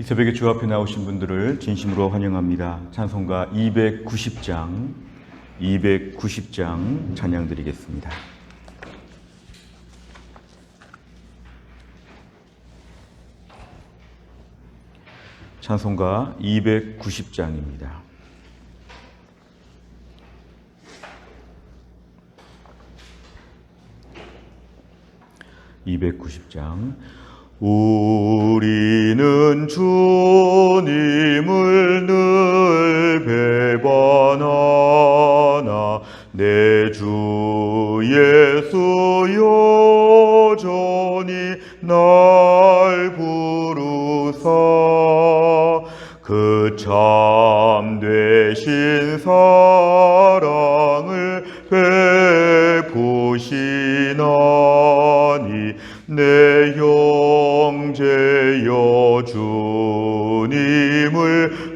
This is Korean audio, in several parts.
이 새벽에 주 앞에 나오신 분들을 진심으로 환영합니다. 찬송가 290장, 290장 찬양 드리겠습니다. 찬송가 290장입니다. (290장) 우리는 주님을 늘 배반하나 내 주 예수 여 전히 날 부르사 그 참되신 사랑을 베푸시나니 내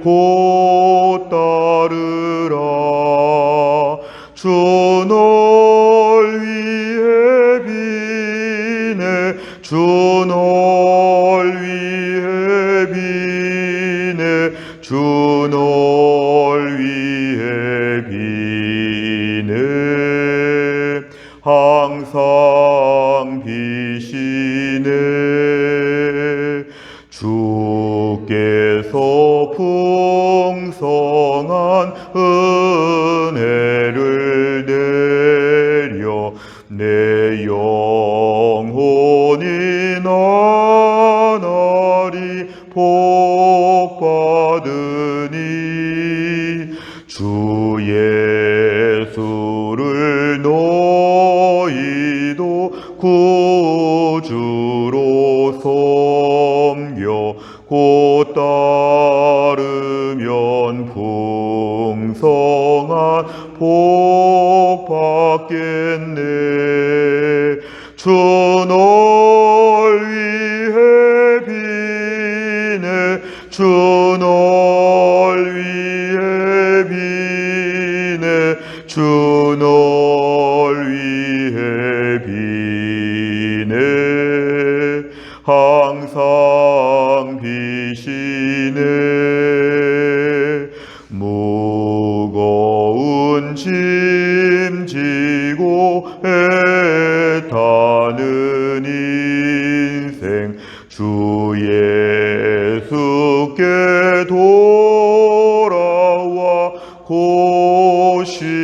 곧 따르라. 주널 위해 비네. 주널 위해 비네. 주널 위해 비네. 항상 비 복 받겠네. 주 고시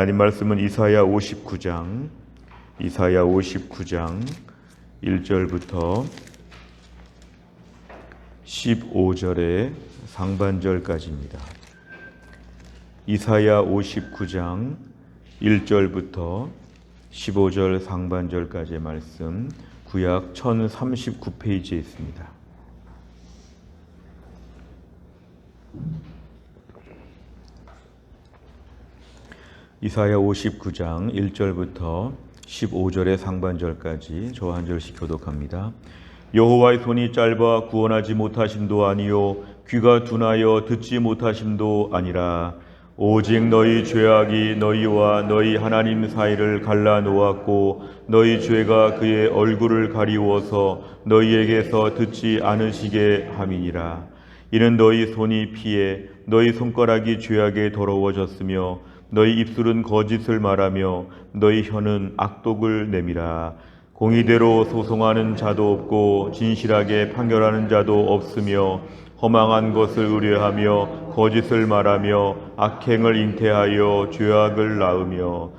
하나님 말씀은 이사야 59장 이사야 59장 1절부터 15절의 상반절까지입니다. 이사야 59장 1절부터 15절 상반절까지의 말씀 구약 1039페이지에 있습니다. 이사야 59장 1절부터 15절의 상반절까지 저 한 절씩 교독합니다. 여호와의 손이 짧아 구원하지 못하심도 아니요 귀가 둔하여 듣지 못하심도 아니라 오직 너희 죄악이 너희와 너희 하나님 사이를 갈라 놓았고 너희 죄가 그의 얼굴을 가리워서 너희에게서 듣지 않으시게 함이니라 이는 너희 손이 피해 너희 손가락이 죄악에 더러워졌으며 너희 입술은 거짓을 말하며 너희 혀는 악독을 내밀어 공의대로 소송하는 자도 없고 진실하게 판결하는 자도 없으며 허망한 것을 의뢰하며 거짓을 말하며 악행을 잉태하여 죄악을 낳으며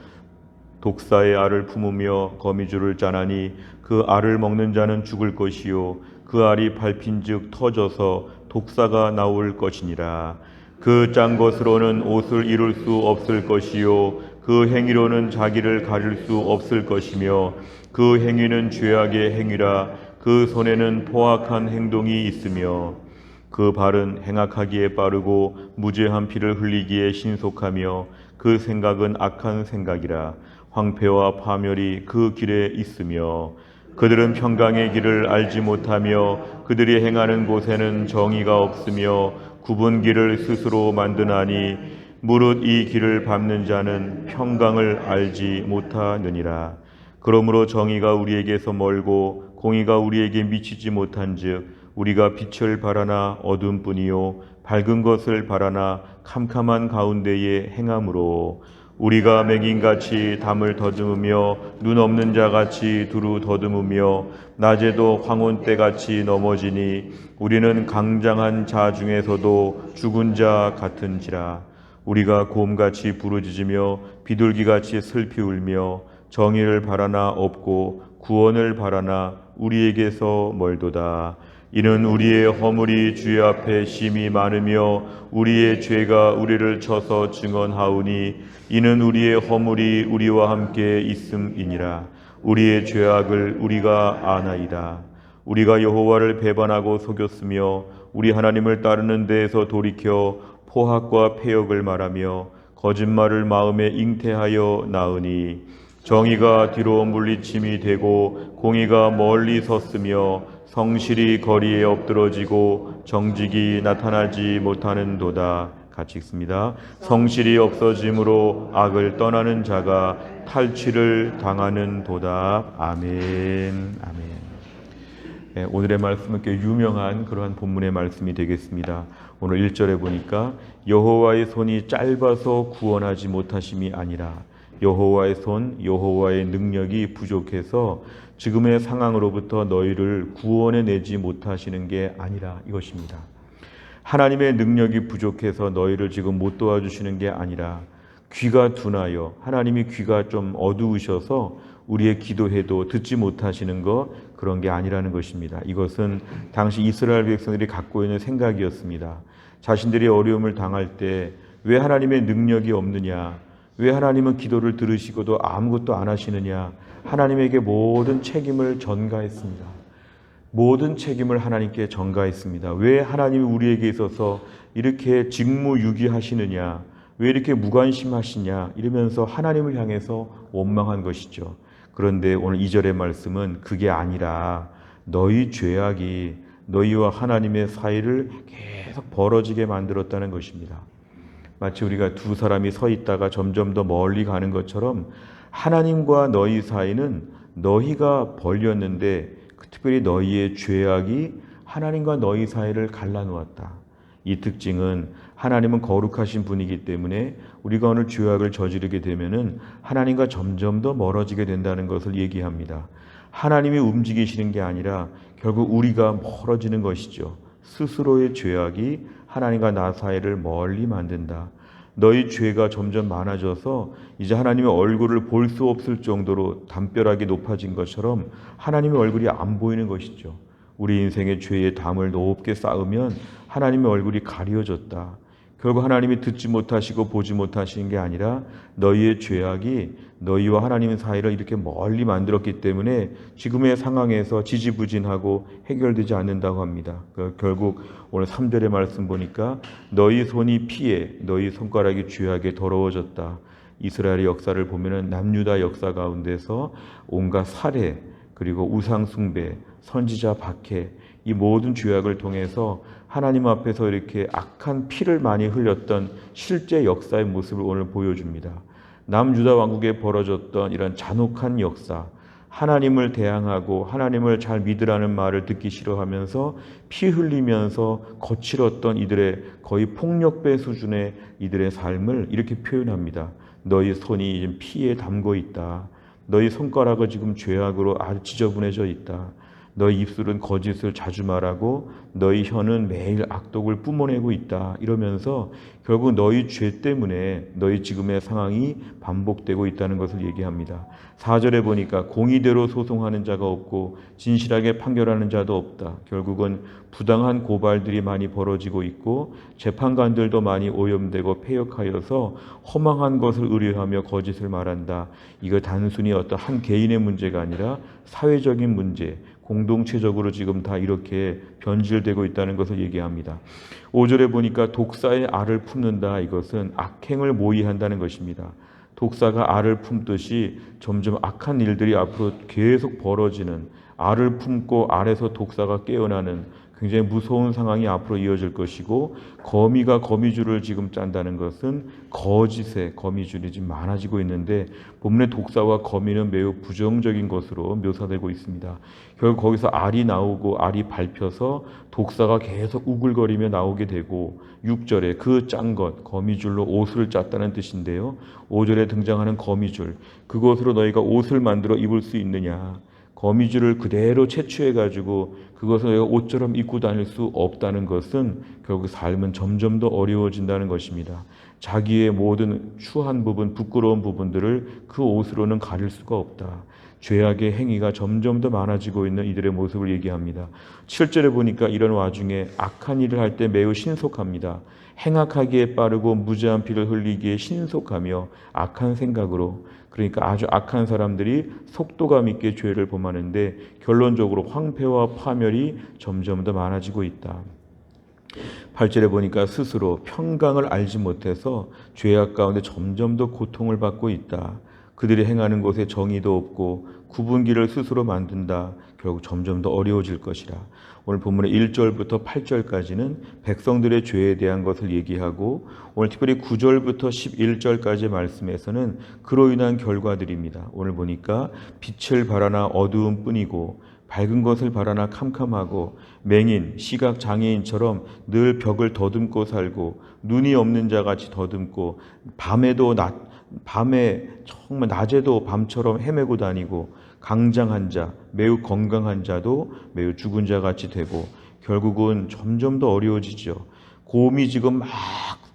독사의 알을 품으며 거미줄을 짜나니 그 알을 먹는 자는 죽을 것이요. 그 알이 밟힌즉 터져서 독사가 나올 것이니라 그 짠 것으로는 옷을 이룰 수 없을 것이요. 그 행위로는 자기를 가릴 수 없을 것이며 그 행위는 죄악의 행위라. 그 손에는 포악한 행동이 있으며 그 발은 행악하기에 빠르고 무죄한 피를 흘리기에 신속하며 그 생각은 악한 생각이라. 황폐와 파멸이 그 길에 있으며 그들은 평강의 길을 알지 못하며 그들이 행하는 곳에는 정의가 없으며 굽은 길을 스스로 만드나니 무릇 이 길을 밟는 자는 평강을 알지 못하느니라. 그러므로 정의가 우리에게서 멀고 공의가 우리에게 미치지 못한즉 우리가 빛을 바라나 어둠뿐이요 밝은 것을 바라나 캄캄한 가운데에 행함으로 우리가 맹인같이 담을 더듬으며 눈 없는 자같이 두루 더듬으며 낮에도 황혼 때같이 넘어지니 우리는 강장한 자 중에서도 죽은 자 같은지라 우리가 곰같이 부르짖으며 비둘기같이 슬피 울며 정의를 바라나 없고 구원을 바라나 우리에게서 멀도다. 이는 우리의 허물이 주의 앞에 심히 많으며 우리의 죄가 우리를 쳐서 증언하오니 이는 우리의 허물이 우리와 함께 있음이니라. 우리의 죄악을 우리가 아나이다. 우리가 여호와를 배반하고 속였으며 우리 하나님을 따르는 데에서 돌이켜 포악과 폐역을 말하며 거짓말을 마음에 잉태하여 나으니 정의가 뒤로 물리침이 되고 공의가 멀리 섰으며 성실이 거리에 엎드러지고 정직이 나타나지 못하는도다. 같이 읽습니다. 성실이 없어짐으로 악을 떠나는 자가 탈취를 당하는 도다. 아멘. 아멘. 네, 오늘의 말씀은 꽤 유명한 그러한 본문의 말씀이 되겠습니다. 오늘 1절에 보니까 여호와의 손이 짧아서 구원하지 못하심이 아니라 여호와의 손, 여호와의 능력이 부족해서 지금의 상황으로부터 너희를 구원해 내지 못하시는 게 아니라 이것입니다. 하나님의 능력이 부족해서 너희를 지금 못 도와주시는 게 아니라 귀가 둔하여 하나님이 귀가 좀 어두우셔서 우리의 기도해도 듣지 못하시는 것 그런 게 아니라는 것입니다. 이것은 당시 이스라엘 백성들이 갖고 있는 생각이었습니다. 자신들이 어려움을 당할 때 왜 하나님의 능력이 없느냐? 왜 하나님은 기도를 들으시고도 아무것도 안 하시느냐? 하나님에게 모든 책임을 전가했습니다. 모든 책임을 하나님께 전가했습니다. 왜 하나님이 우리에게 있어서 이렇게 직무유기하시느냐? 왜 이렇게 무관심하시냐? 이러면서 하나님을 향해서 원망한 것이죠. 그런데 오늘 2절의 말씀은 그게 아니라 너희 죄악이 너희와 하나님의 사이를 계속 벌어지게 만들었다는 것입니다. 마치 우리가 두 사람이 서 있다가 점점 더 멀리 가는 것처럼 하나님과 너희 사이는 너희가 벌렸는데 특별히 너희의 죄악이 하나님과 너희 사이를 갈라놓았다. 이 특징은 하나님은 거룩하신 분이기 때문에 우리가 오늘 죄악을 저지르게 되면은 하나님과 점점 더 멀어지게 된다는 것을 얘기합니다. 하나님이 움직이시는 게 아니라 결국 우리가 멀어지는 것이죠. 스스로의 죄악이 하나님과 나 사이를 멀리 만든다. 너희 죄가 점점 많아져서 이제 하나님의 얼굴을 볼 수 없을 정도로 담벼락이 높아진 것처럼 하나님의 얼굴이 안 보이는 것이죠. 우리 인생의 죄의 담을 높게 쌓으면 하나님의 얼굴이 가려졌다. 결국 하나님이 듣지 못하시고 보지 못하시는 게 아니라 너희의 죄악이 너희와 하나님의 사이를 이렇게 멀리 만들었기 때문에 지금의 상황에서 지지부진하고 해결되지 않는다고 합니다. 그 결국 오늘 3절의 말씀 보니까 너희 손이 피해 너희 손가락이 죄악에 더러워졌다. 이스라엘의 역사를 보면은 남유다 역사 가운데서 온갖 살해 그리고 우상 숭배, 선지자 박해 이 모든 죄악을 통해서 하나님 앞에서 이렇게 악한 피를 많이 흘렸던 실제 역사의 모습을 오늘 보여줍니다. 남유다 왕국에 벌어졌던 이런 잔혹한 역사, 하나님을 대항하고 하나님을 잘 믿으라는 말을 듣기 싫어하면서 피 흘리면서 거칠었던 이들의 거의 폭력배 수준의 이들의 삶을 이렇게 표현합니다. 너희 손이 피에 담고 있다. 너희 손가락은 지금 죄악으로 아주 지저분해져 있다. 너희 입술은 거짓을 자주 말하고 너희 혀는 매일 악독을 뿜어내고 있다. 이러면서 결국 너희 죄 때문에 너희 지금의 상황이 반복되고 있다는 것을 얘기합니다. 4절에 보니까 공의대로 소송하는 자가 없고 진실하게 판결하는 자도 없다. 결국은 부당한 고발들이 많이 벌어지고 있고 재판관들도 많이 오염되고 폐역하여서 허망한 것을 의뢰하며 거짓을 말한다. 이거 단순히 어떤 한 개인의 문제가 아니라 사회적인 문제, 공동체적으로 지금 다 이렇게 변질되고 있다는 것을 얘기합니다. 5절에 보니까 독사의 알을 품는다. 이것은 악행을 모의한다는 것입니다. 독사가 알을 품듯이 점점 악한 일들이 앞으로 계속 벌어지는 알을 품고 알에서 독사가 깨어나는 굉장히 무서운 상황이 앞으로 이어질 것이고 거미가 거미줄을 지금 짠다는 것은 거짓의 거미줄이 지금 많아지고 있는데 본문의 독사와 거미는 매우 부정적인 것으로 묘사되고 있습니다. 결국 거기서 알이 나오고 알이 밟혀서 독사가 계속 우글거리며 나오게 되고 6절에 그 짠 것 거미줄로 옷을 짰다는 뜻인데요. 5절에 등장하는 거미줄 그것으로 너희가 옷을 만들어 입을 수 있느냐 거미줄을 그대로 채취해 가지고 그것을 내가 옷처럼 입고 다닐 수 없다는 것은 결국 삶은 점점 더 어려워진다는 것입니다. 자기의 모든 추한 부분, 부끄러운 부분들을 그 옷으로는 가릴 수가 없다. 죄악의 행위가 점점 더 많아지고 있는 이들의 모습을 얘기합니다. 7절에 보니까 이런 와중에 악한 일을 할 때 매우 신속합니다. 행악하기에 빠르고 무죄한 피를 흘리기에 신속하며 악한 생각으로 그러니까 아주 악한 사람들이 속도감 있게 죄를 범하는데 결론적으로 황폐와 파멸이 점점 더 많아지고 있다. 8절에 보니까 스스로 평강을 알지 못해서 죄악 가운데 점점 더 고통을 받고 있다. 그들이 행하는 곳에 정의도 없고 구분기를 스스로 만든다. 결국 점점 더 어려워질 것이라. 오늘 본문의 1절부터 8절까지는 백성들의 죄에 대한 것을 얘기하고 오늘 특별히 9절부터 11절까지의 말씀에서는 그로 인한 결과들입니다. 오늘 보니까 빛을 바라나 어두움 뿐이고 밝은 것을 바라나 캄캄하고 맹인, 시각 장애인처럼 늘 벽을 더듬고 살고 눈이 없는 자 같이 더듬고 밤에도 낮 밤에 정말 낮에도 밤처럼 헤매고 다니고 강장한 자, 매우 건강한 자도 매우 죽은 자 같이 되고 결국은 점점 더 어려워지죠. 곰이 지금 막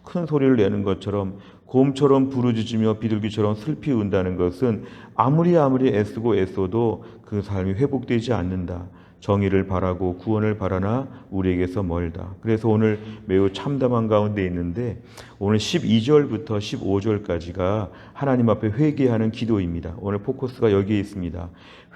큰 소리를 내는 것처럼 곰처럼 부르짖으며 비둘기처럼 슬피 운다는 것은 아무리 아무리 애쓰고 애써도 그 삶이 회복되지 않는다. 정의를 바라고 구원을 바라나 우리에게서 멀다. 그래서 오늘 매우 참담한 가운데 있는데 오늘 12절부터 15절까지가 하나님 앞에 회개하는 기도입니다. 오늘 포커스가 여기에 있습니다.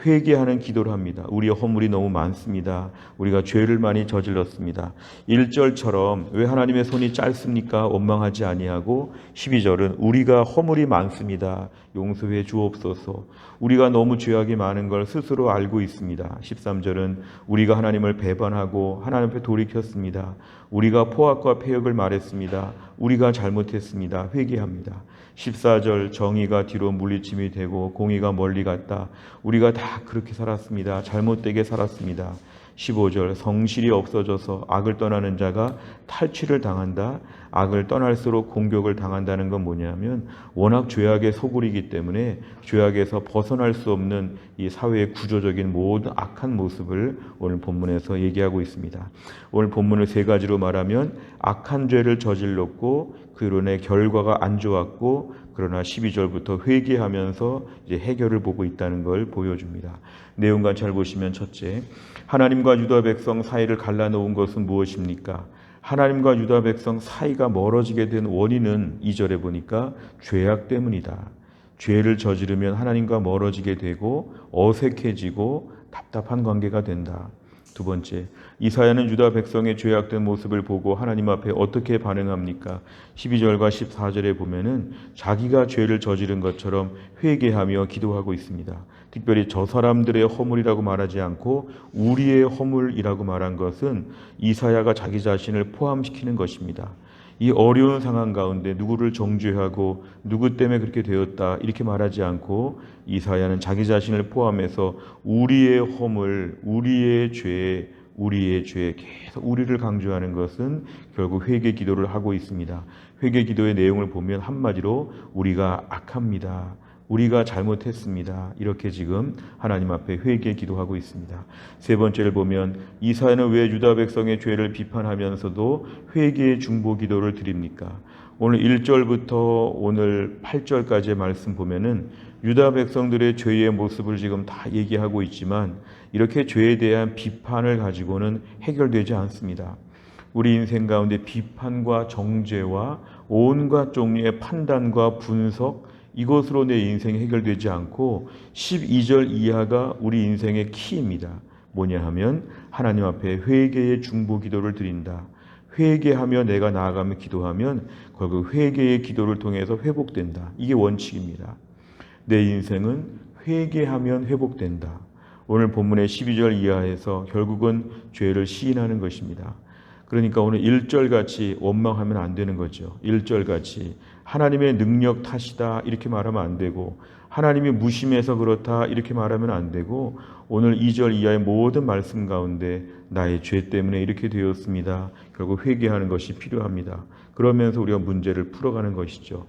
회개하는 기도를 합니다. 우리의 허물이 너무 많습니다. 우리가 죄를 많이 저질렀습니다. 1절처럼 왜 하나님의 손이 짧습니까? 원망하지 아니하고 12절은 우리가 허물이 많습니다. 용서해 주옵소서. 우리가 너무 죄악이 많은 걸 스스로 알고 있습니다. 13절은 우리가 하나님을 배반하고 하나님 앞에 돌이켰습니다. 우리가 포악과 폐역을 말했습니다. 우리가 잘못했습니다. 회개합니다. 14절 정의가 뒤로 물리침이 되고 공의가 멀리 갔다. 우리가 다 그렇게 살았습니다. 잘못되게 살았습니다. 15절 성실이 없어져서 악을 떠나는 자가 탈취를 당한다. 악을 떠날수록 공격을 당한다는 건 뭐냐면 워낙 죄악의 소굴이기 때문에 죄악에서 벗어날 수 없는 이 사회의 구조적인 모든 악한 모습을 오늘 본문에서 얘기하고 있습니다. 오늘 본문을 세 가지로 말하면 악한 죄를 저질렀고 인해 결과가 안 좋았고 그러나 12절부터 회개하면서 이제 해결을 보고 있다는 걸 보여줍니다. 내용과 잘 보시면 첫째, 하나님과 유다 백성 사이를 갈라놓은 것은 무엇입니까? 하나님과 유다 백성 사이가 멀어지게 된 원인은 2절에 보니까 죄악 때문이다. 죄를 저지르면 하나님과 멀어지게 되고 어색해지고 답답한 관계가 된다. 두 번째, 이사야는 유다 백성의 죄악된 모습을 보고 하나님 앞에 어떻게 반응합니까? 12절과 14절에 보면은 자기가 죄를 저지른 것처럼 회개하며 기도하고 있습니다. 특별히 저 사람들의 허물이라고 말하지 않고 우리의 허물이라고 말한 것은 이사야가 자기 자신을 포함시키는 것입니다. 이 어려운 상황 가운데 누구를 정죄하고 누구 때문에 그렇게 되었다 이렇게 말하지 않고 이사야는 자기 자신을 포함해서 우리의 허물, 우리의 죄, 우리의 죄 계속 우리를 강조하는 것은 결국 회개 기도를 하고 있습니다. 회개 기도의 내용을 보면 한마디로 우리가 악합니다. 우리가 잘못했습니다. 이렇게 지금 하나님 앞에 회개 기도하고 있습니다. 세 번째를 보면 이사야는 왜 유다 백성의 죄를 비판하면서도 회개의 중보 기도를 드립니까? 오늘 1절부터 오늘 8절까지의 말씀 보면은 유다 백성들의 죄의 모습을 지금 다 얘기하고 있지만 이렇게 죄에 대한 비판을 가지고는 해결되지 않습니다. 우리 인생 가운데 비판과 정죄와 온갖 종류의 판단과 분석 이것으로 내 인생이 해결되지 않고 12절 이하가 우리 인생의 키입니다. 뭐냐 하면 하나님 앞에 회개의 중보 기도를 드린다. 회개하며 내가 나아가며 기도하면 결국 회개의 기도를 통해서 회복된다. 이게 원칙입니다. 내 인생은 회개하면 회복된다. 오늘 본문의 12절 이하에서 결국은 죄를 시인하는 것입니다. 그러니까 오늘 1절 같이 원망하면 안 되는 거죠. 1절 같이 하나님의 능력 탓이다 이렇게 말하면 안 되고 하나님이 무심해서 그렇다 이렇게 말하면 안 되고 오늘 2절 이하의 모든 말씀 가운데 나의 죄 때문에 이렇게 되었습니다. 결국 회개하는 것이 필요합니다. 그러면서 우리가 문제를 풀어가는 것이죠.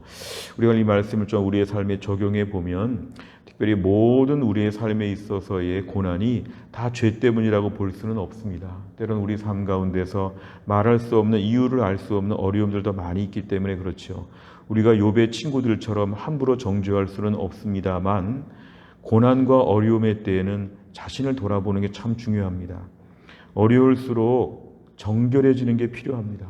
우리가 이 말씀을 좀 우리의 삶에 적용해 보면 특별히 모든 우리의 삶에 있어서의 고난이 다 죄 때문이라고 볼 수는 없습니다. 때론 우리 삶 가운데서 말할 수 없는 이유를 알 수 없는 어려움들도 많이 있기 때문에 그렇죠. 우리가 욥의 친구들처럼 함부로 정죄할 수는 없습니다만 고난과 어려움의 때에는 자신을 돌아보는 게 참 중요합니다. 어려울수록 정결해지는 게 필요합니다.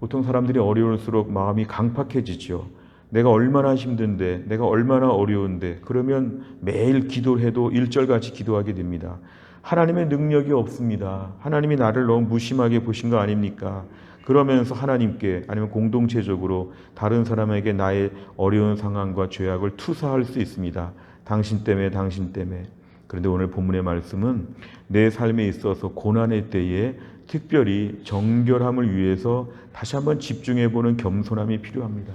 보통 사람들이 어려울수록 마음이 강팍해지죠. 내가 얼마나 힘든데, 내가 얼마나 어려운데, 그러면 매일 기도를 해도 일절같이 기도하게 됩니다. 하나님의 능력이 없습니다. 하나님이 나를 너무 무심하게 보신 거 아닙니까? 그러면서 하나님께 아니면 공동체적으로 다른 사람에게 나의 어려운 상황과 죄악을 투사할 수 있습니다. 당신 때문에, 당신 때문에. 그런데 오늘 본문의 말씀은 내 삶에 있어서 고난의 때에 특별히 정결함을 위해서 다시 한번 집중해 보는 겸손함이 필요합니다.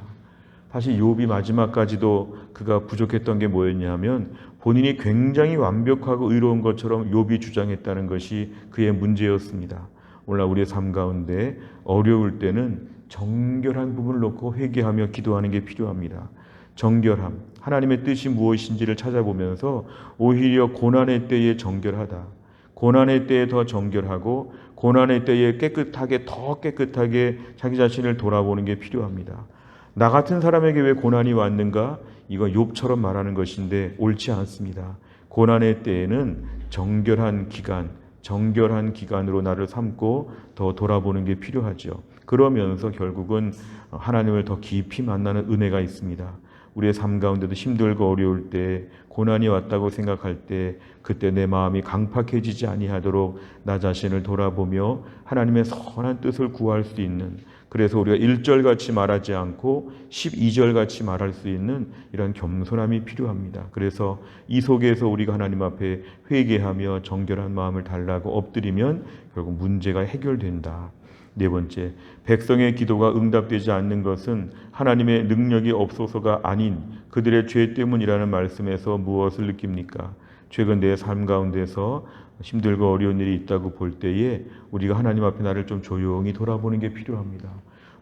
사실 욥이 마지막까지도 그가 부족했던 게 뭐였냐면 본인이 굉장히 완벽하고 의로운 것처럼 욥이 주장했다는 것이 그의 문제였습니다. 오늘 우리의 삶 가운데 어려울 때는 정결한 부분을 놓고 회개하며 기도하는 게 필요합니다. 정결함, 하나님의 뜻이 무엇인지를 찾아보면서 오히려 고난의 때에 정결하다. 고난의 때에 더 정결하고 고난의 때에 깨끗하게 더 깨끗하게 자기 자신을 돌아보는 게 필요합니다. 나 같은 사람에게 왜 고난이 왔는가? 이거 욥처럼 말하는 것인데 옳지 않습니다. 고난의 때에는 정결한 기간, 정결한 기간으로 나를 삼고 더 돌아보는 게 필요하죠. 그러면서 결국은 하나님을 더 깊이 만나는 은혜가 있습니다. 우리의 삶 가운데도 힘들고 어려울 때 고난이 왔다고 생각할 때 그때 내 마음이 강팍해지지 아니하도록 나 자신을 돌아보며 하나님의 선한 뜻을 구할 수 있는 그래서 우리가 1절 같이 말하지 않고 12절 같이 말할 수 있는 이런 겸손함이 필요합니다. 그래서 이 속에서 우리가 하나님 앞에 회개하며 정결한 마음을 달라고 엎드리면 결국 문제가 해결된다. 네 번째, 백성의 기도가 응답되지 않는 것은 하나님의 능력이 없어서가 아닌 그들의 죄 때문이라는 말씀에서 무엇을 느낍니까? 최근 내 삶 가운데서 힘들고 어려운 일이 있다고 볼 때에 우리가 하나님 앞에 나를 좀 조용히 돌아보는 게 필요합니다.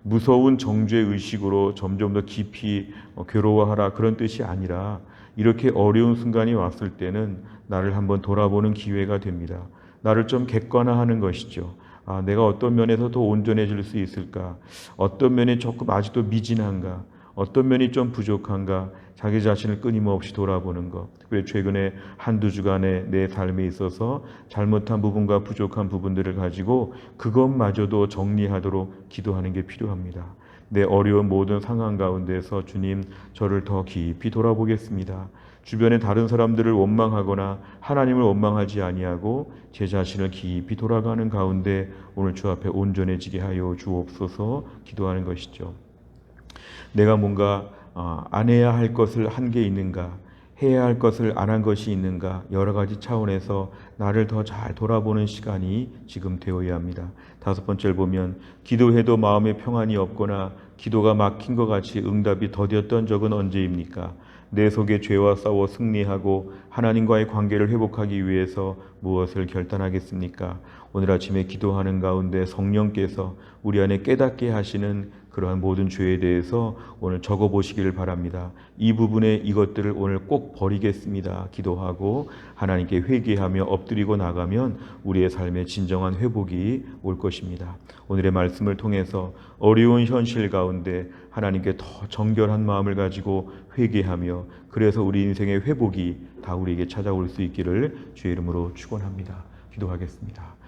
무서운 정죄 의식으로 점점 더 깊이 어, 괴로워하라 그런 뜻이 아니라 이렇게 어려운 순간이 왔을 때는 나를 한번 돌아보는 기회가 됩니다. 나를 좀 객관화하는 것이죠. 아, 내가 어떤 면에서 더 온전해질 수 있을까? 어떤 면이 조금 아직도 미진한가? 어떤 면이 좀 부족한가? 자기 자신을 끊임없이 돌아보는 것. 특별히 최근에 한두 주간의 내 삶에 있어서 잘못한 부분과 부족한 부분들을 가지고 그것마저도 정리하도록 기도하는 게 필요합니다. 내 어려운 모든 상황 가운데서 주님 저를 더 깊이 돌아보겠습니다. 주변의 다른 사람들을 원망하거나 하나님을 원망하지 아니하고 제 자신을 깊이 돌아가는 가운데 오늘 주 앞에 온전해지게 하여 주옵소서 기도하는 것이죠. 내가 뭔가 어, 안 해야 할 것을 한 게 있는가, 해야 할 것을 안 한 것이 있는가, 여러 가지 차원에서 나를 더 잘 돌아보는 시간이 지금 되어야 합니다. 다섯 번째를 보면 기도해도 마음에 평안이 없거나 기도가 막힌 것 같이 응답이 더뎠던 적은 언제입니까? 내 속에 죄와 싸워 승리하고 하나님과의 관계를 회복하기 위해서 무엇을 결단하겠습니까? 오늘 아침에 기도하는 가운데 성령께서 우리 안에 깨닫게 하시는 그러한 모든 죄에 대해서 오늘 적어 보시기를 바랍니다. 이 부분에 이것들을 오늘 꼭 버리겠습니다. 기도하고 하나님께 회개하며 엎드리고 나가면 우리의 삶에 진정한 회복이 올 것입니다. 오늘의 말씀을 통해서 어려운 현실 가운데 하나님께 더 정결한 마음을 가지고 회개하며 그래서 우리 인생의 회복이 다 우리에게 찾아올 수 있기를 주의 이름으로 축원합니다. 기도하겠습니다.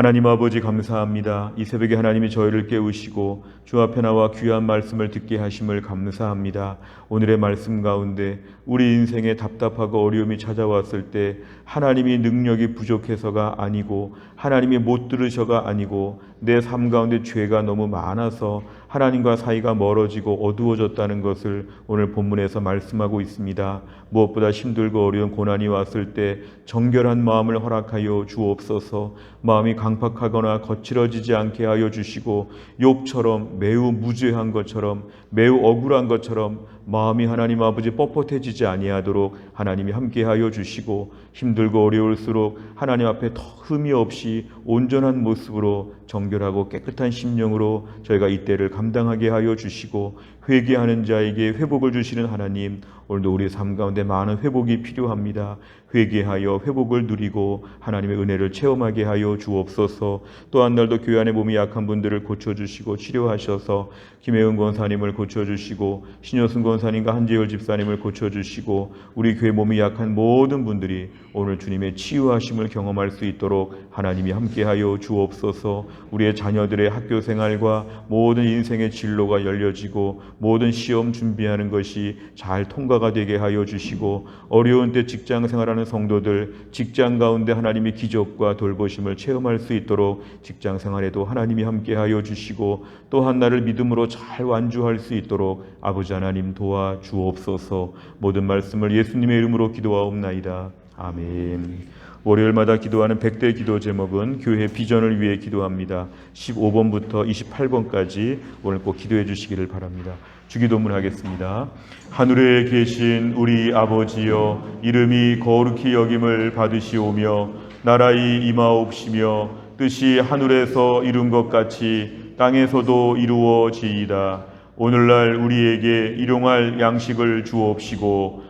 하나님 아버지 감사합니다. 이 새벽에 하나님이 저희를 깨우시고 주 앞에 나와 귀한 말씀을 듣게 하심을 감사합니다. 오늘의 말씀 가운데 우리 인생에 답답하고 어려움이 찾아왔을 때 하나님이 능력이 부족해서가 아니고 하나님이 못 들으셔가 아니고 내 삶 가운데 죄가 너무 많아서 하나님과 사이가 멀어지고 어두워졌다는 것을 오늘 본문에서 말씀하고 있습니다. 무엇보다 힘들고 어려운 고난이 왔을 때 정결한 마음을 허락하여 주옵소서. 마음이 강팍하거나 거칠어지지 않게 하여 주시고 욥처럼 매우 무죄한 것처럼 매우 억울한 것처럼 마음이 하나님 아버지 뻣뻣해지지 아니하도록 하나님이 함께하여 주시고 힘들고 어려울수록 하나님 앞에 더 흠이 없이 온전한 모습으로 정결하고 깨끗한 심령으로 저희가 이 때를 감당하게 하여 주시고 회개하는 자에게 회복을 주시는 하나님 오늘도 우리 삶 가운데 많은 회복이 필요합니다. 회개하여 회복을 누리고 하나님의 은혜를 체험하게 하여 주옵소서. 또 한 날도 교회 안에 몸이 약한 분들을 고쳐 주시고 치료하셔서 김혜은 권사님을 고쳐 주시고 신효승 권사님과 한재열 집사님을 고쳐 주시고 우리 교회 몸이 약한 모든 분들이 오늘 주님의 치유하심을 경험할 수 있도록 하나님이 함께하여 주옵소서. 우리의 자녀들의 학교 생활과 모든 인생의 진로가 열려지고 모든 시험 준비하는 것이 잘 통과가 되게 하여 주시고 어려운 때 직장 생활하는 성도들 직장 가운데 하나님의 기적과 돌보심을 체험할 수 있도록 직장 생활에도 하나님이 함께 하여 주시고 또 한 나를 믿음으로 잘 완주할 수 있도록 아버지 하나님 도와 주옵소서. 모든 말씀을 예수님의 이름으로 기도하옵나이다. 아멘. 월요일마다 기도하는 100대 기도 제목은 교회 비전을 위해 기도합니다. 15번부터 28번까지 오늘 꼭 기도해 주시기를 바랍니다. 주기도문 하겠습니다. 하늘에 계신 우리 아버지여 이름이 거룩히 여김을 받으시오며 나라의 임하옵시며 뜻이 하늘에서 이룬 것 같이 땅에서도 이루어지이다. 오늘날 우리에게 일용할 양식을 주옵시고